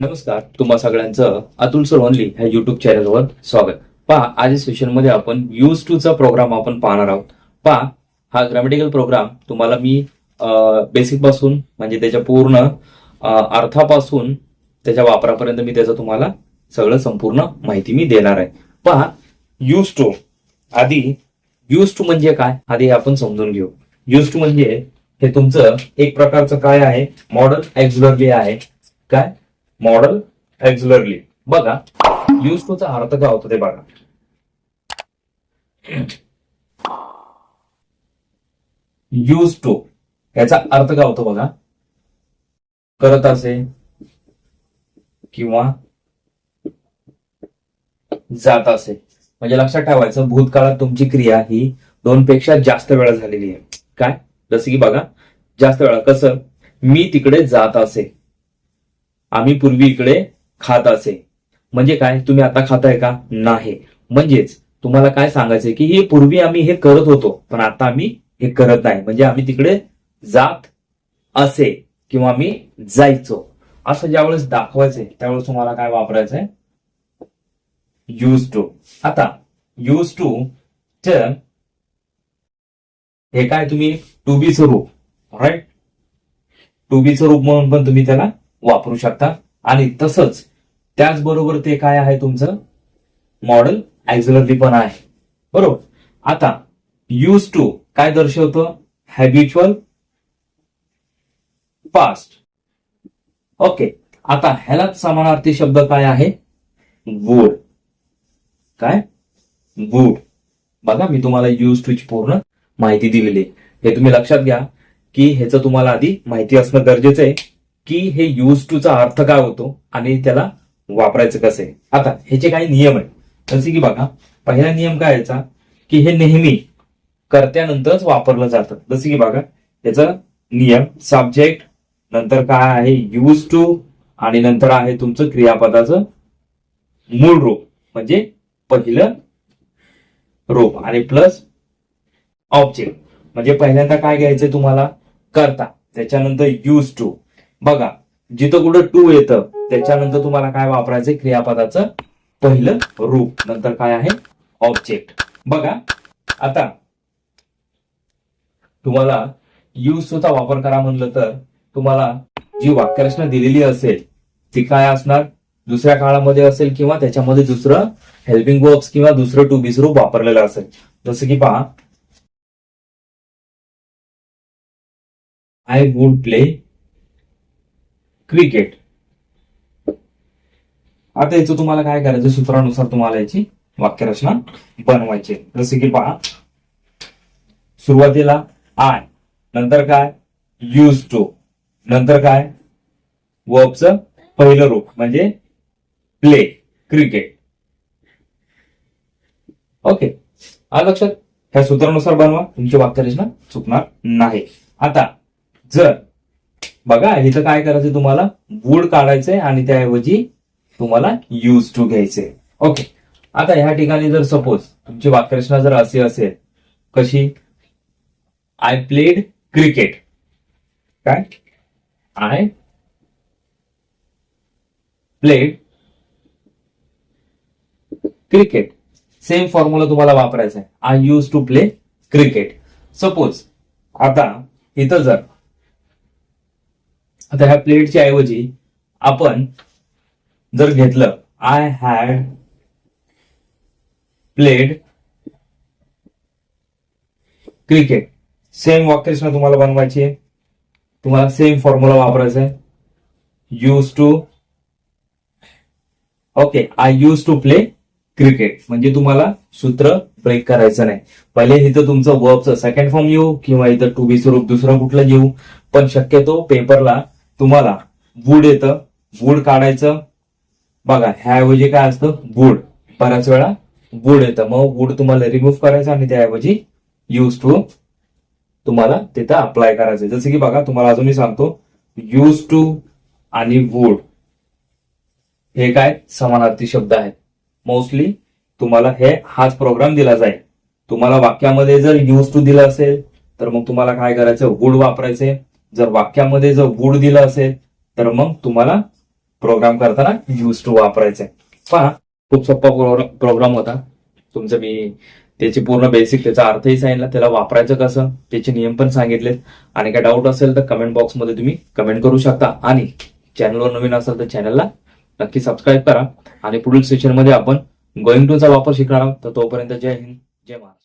नमस्कार तुम्हा सगळ्यांचं अतुल सोनली ह्या युट्यूब चॅनलवर स्वागत. पहा आज सेशन सेशनमध्ये आपण यूज टू चा प्रोग्राम आपण पाहणार आहोत. पहा हा ग्रामेटिकल प्रोग्राम तुम्हाला मी बेसिकपासून म्हणजे त्याच्या पूर्ण अर्थापासून त्याच्या वापरापर्यंत मी त्याचं तुम्हाला सगळं संपूर्ण माहिती मी देणार आहे. पहा यूज टू आधी यूज टू म्हणजे काय? आधी हे आपण समजून घेऊ. यूज टू म्हणजे हे तुमचं एक प्रकारचं काय आहे? मॉडर्न एक्झुलरली आहे. काय? मॉडल एक्झुलरली बघा यूज टूचा अर्थ काय होतो ते बघा. यूज टू याचा अर्थ काय होतो बघा? करत असे किंवा जात असे. म्हणजे लक्षात ठेवायचं भूतकाळात तुमची क्रिया ही दोन पेक्षा जास्त वेळा झालेली आहे. काय? जसं की बघा जास्त वेळा. कसं? मी तिकडे जात असे. आम्ही पूर्वी इकडे खात असे. म्हणजे काय? तुम्ही आता खाताय का? नाही. म्हणजेच तुम्हाला काय सांगायचंय की हे पूर्वी आम्ही हे करत होतो पण आता आम्ही हे करत नाही. म्हणजे आम्ही तिकडे जात असे किंवा आम्ही जायचो. असं ज्यावेळेस दाखवायचंय त्यावेळेस तुम्हाला काय वापरायचंय? यूज टू आता यूज टू च हे काय तुम्ही? टू बीचं रूप राईट टू बीचं रूप म्हणून पण तुम्ही त्याला वापरू शकता. आणि तसंच त्याचबरोबर ते काय आहे तुमचं? मॉडेल ऍक्झलरली पण आहे. बरोबर? आता यूज टू काय दर्शवतं? Habitual past. ओके आता ह्यालाच समानार्थी शब्द काय आहे? वूड. काय? वूड. बघा मी तुम्हाला यूज टू ची पूर्ण माहिती दिलेली आहे. हे तुम्ही लक्षात घ्या की ह्याचं तुम्हाला आधी माहिती असणं गरजेचं आहे. की हे यूज टू चा अर्थ काय होतो आणि त्याला वापरायचं कसं आहे? आता ह्याचे काही नियम आहेत. जसे की बघा पहिला नियम काय याचा की हे नेहमी कर्त्यानंतरच वापरलं जातं. जसे की बघा याचा नियम सब्जेक्ट नंतर काय आहे? यूज टू आणि नंतर आहे तुमचं क्रियापदाचं मूळ रूप म्हणजे पहिलं रूप. आणि प्लस ऑब्जेक्ट म्हणजे पहिल्यांदा काय घ्यायचं तुम्हाला? करता. त्याच्यानंतर यूज टू बघा जिथं कुठं टू येतं त्याच्यानंतर तुम्हाला काय वापरायचं क्रियापदाचं पहिलं रूप. नंतर काय आहे? ऑब्जेक्ट. बघा आता तुम्हाला यूज टूचा वापर करा म्हणलं तर तुम्हाला जी वाक्यरचना दिलेली असेल ती काय असणार? दुसऱ्या काळामध्ये असेल किंवा त्याच्यामध्ये दुसरं हेल्पिंग वर्ब्स किंवा दुसरं टू बी रूप वापरलेलं असेल. जसं की पहा आय वुड प्ले क्रिकेट. आता याचं तुम्हाला काय करायचं सूत्रानुसार तुम्हाला याची वाक्यरचना बनवायची जसे की पहा. सुरुवातीला आय नंतर काय? यूज टू नंतर काय? वर्बचं पहिलं रूप म्हणजे प्ले क्रिकेट ओके. आ लक्षात? ह्या सूत्रानुसार बनवा. तुमची वाक्यरचना चुकणार नाही. आता जर बघा इथं काय करायचं तुम्हाला? वूड काढायचंय आणि त्याऐवजी तुम्हाला यूज टू घ्यायचंय. ओके आता ह्या ठिकाणी जर सपोज तुमची वाक्यरचना जर अशी असेल कशी? आय प्लेड क्रिकेट काय? I played cricket same formula तुम्हाला वापरायचा आहे I used to play cricket suppose आता इथं जर आता ह्या प्लेटच्या ऐवजी आपण जर घेतलं I had played cricket same वाक्यरचना तुम्हाला बनवायची आहे. तुम्हाला सेम फॉर्म्युला वापरायचा आहे. Used to okay I used to play cricket म्हणजे तुम्हाला सूत्र ब्रेक करायचं नाही. पहिले इथं तुमचं वर्बचं सेकंड फॉर्म येऊ किंवा इथं टू बी स्वरूप दुसरं कुठलं येऊ पण शक्यतो पेपरला तुम्हाला वूड येतं वूड काढायचं. बघा ह्याऐवजी काय असतं? वूड बऱ्याच वेळा वूड येतं. मग वूड तुम्हाला रिमूव्ह करायचं आणि त्याऐवजी यूज टू तुम्हाला तिथं अप्लाय करायचं जसं की बघा तुम्हाला अजूनही सांगतो यूज टू आणि वूड हे काय? समानार्थी शब्द आहेत. मोस्टली तुम्हाला हे हाच प्रोग्राम दिला जाईल. तुम्हाला वाक्यामध्ये जर यूज टू दिलं असेल तर मग तुम्हाला काय करायचं? वूड वापरायचे जर वाक्यामध्ये जर वूड दिलं असेल तर मग तुम्हाला प्रोग्राम करताना यूज टू वापरायचं आहे पहा खूप सोपा प्रोग्राम होता. तुमचं मी त्याची पूर्ण बेसिक त्याचा अर्थही सांगितला त्याला वापरायचं कसं त्याचे नियम पण सांगितलेत. आणि काय डाऊट असेल तर कमेंट बॉक्समध्ये तुम्ही कमेंट करू शकता. आणि चॅनलवर नवीन असाल तर चॅनलला नक्की सबस्क्राईब करा. आणि पुढील सेशनमध्ये आपण गोइंग टूचा वापर शिकणार आहोत. तर तोपर्यंत जय हिंद जय महाराष्ट्र.